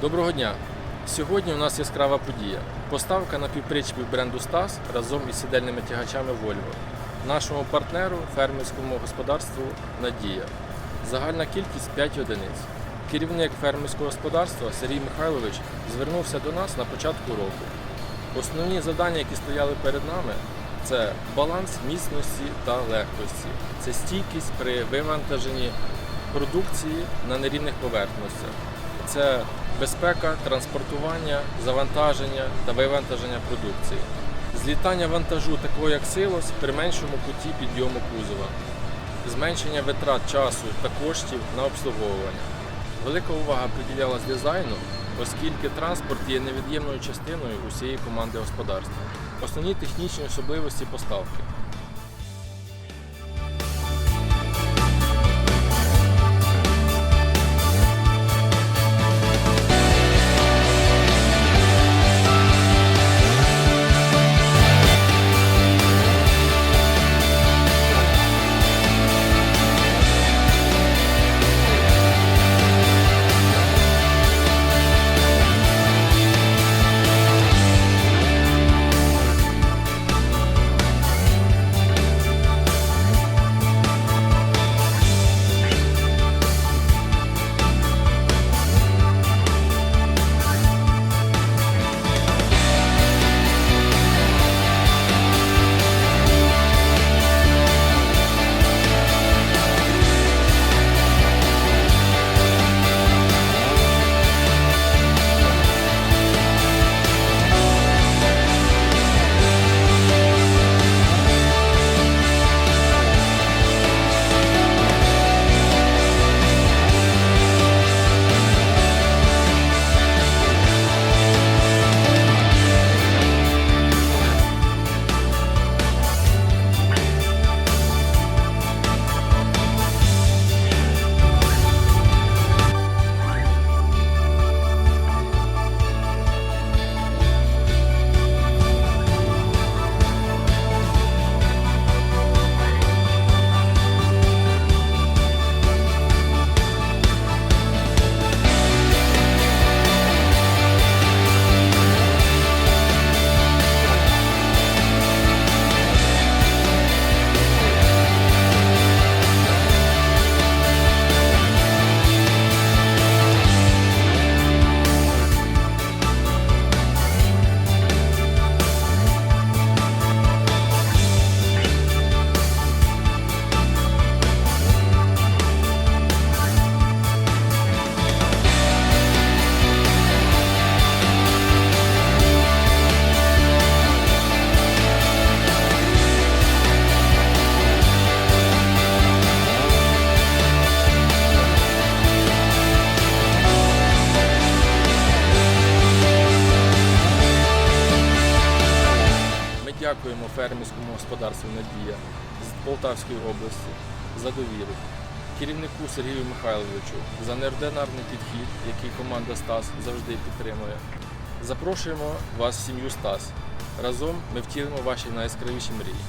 Доброго дня! Сьогодні у нас яскрава подія. Поставка на півпричепів бренду Стас разом із сідельними тягачами Volvo. Нашому партнеру фермерському господарству Надія. Загальна кількість 5 одиниць. Керівник фермерського господарства Сергій Михайлович звернувся до нас на початку року. Основні завдання, які стояли перед нами, це баланс міцності та легкості, це стійкість при вивантаженні продукції на нерівних поверхностях, це безпека транспортування, завантаження та вивантаження продукції, злітання вантажу такого як силос при меншому куті підйому кузова, зменшення витрат часу та коштів на обслуговування. Велика увага приділялась дизайну, оскільки транспорт є невід'ємною частиною усієї команди господарства. Основні технічні особливості поставки. Фермерському господарству Надія з Полтавської області за довіру, керівнику Сергію Михайловичу за неординарний підхід, який команда Стас завжди підтримує. Запрошуємо вас в сім'ю Стас. Разом ми втілимо ваші найяскравіші мрії.